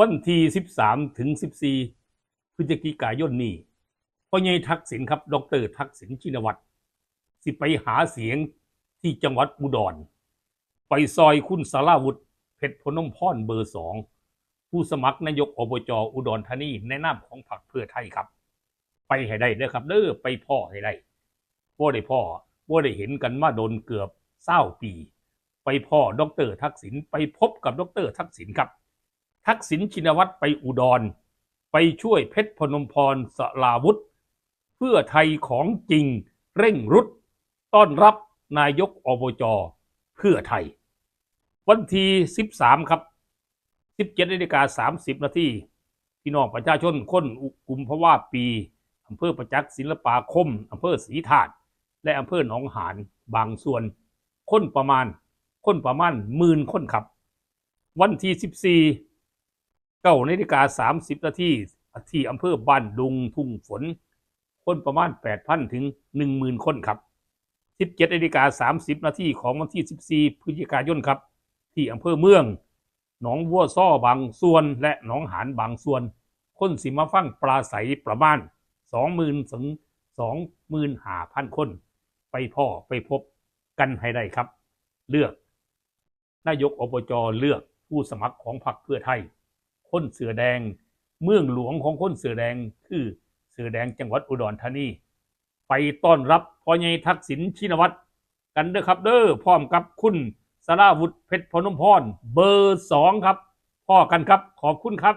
วันที่ 13 ถึง 14 พฤศจิกายนนี้พ่อใหญ่ทักษิณครับ ดรทักษิณชินวัตรสิไปหาเสียงที่จังหวัดอุดร ไปซอยคุณสาราวุฒิเพชรพนมพรเบอร์สอง ผู้สมัครนายกอบจอุดรธานีในนามของพรรคเพื่อไทยครับ ไปให้ได้เด้อครับเด้อไปพ่อให้ได้บ่ได้พ่อบ่ได้เห็นกันมาโดนเกือบเศร้าปี ไปพ่อดรทักษิณไปพบกับดรทักษิณครับ ทักษิณชินวัตรไปอุดร ไปช่วยเพชรพนมพรสลาวุธ เพื่อไทยของจริงเร่งรุด ต้อนรับนายกอบจเพื่อไทย วันที่13 ครับ 17นาฬิกา30 นาทีพี่น้องประชาชนคนอุกุมภาวะปีอำเภอประจักษ์ศิลปาคมอำเภอศรีถาดและอำเภอหนองหานบางส่วนคนประมาณคนประมาณหมื่นคนครับ วันที่14 เก้านาฬิกาสามสิบนาทีที่อำเภอบ้านดุงทุ่งฝน คนประมาณ8,000ถึง10,000คนครับ17นาฬิกา30นาทีของวันที่14พฤศจิกายนครับ ที่อำเภอเมือง หนองวัวซ้อบางส่วน และหนองหานบางส่วน คนสิมาฟังปลาใสประมาณ20,000ถึง25,000คน ไปพ่อไปพบกันให้ได้ครับ เลือก นายกอบจเลือกผู้สมัครของพรรคเพื่อไทย คนเสือแดง เมืองหลวงของคนเสือแดงคือเสือแดงจังหวัดอุดรธานี ไปต้อนรับพ่อใหญ่ทักษิณชินวัตรกันเด้อครับเด้อพร้อมกับคุณสราวุฒิเพชรพนมพรเบอร์สองครับพ่อกันครับขอบคุณครับ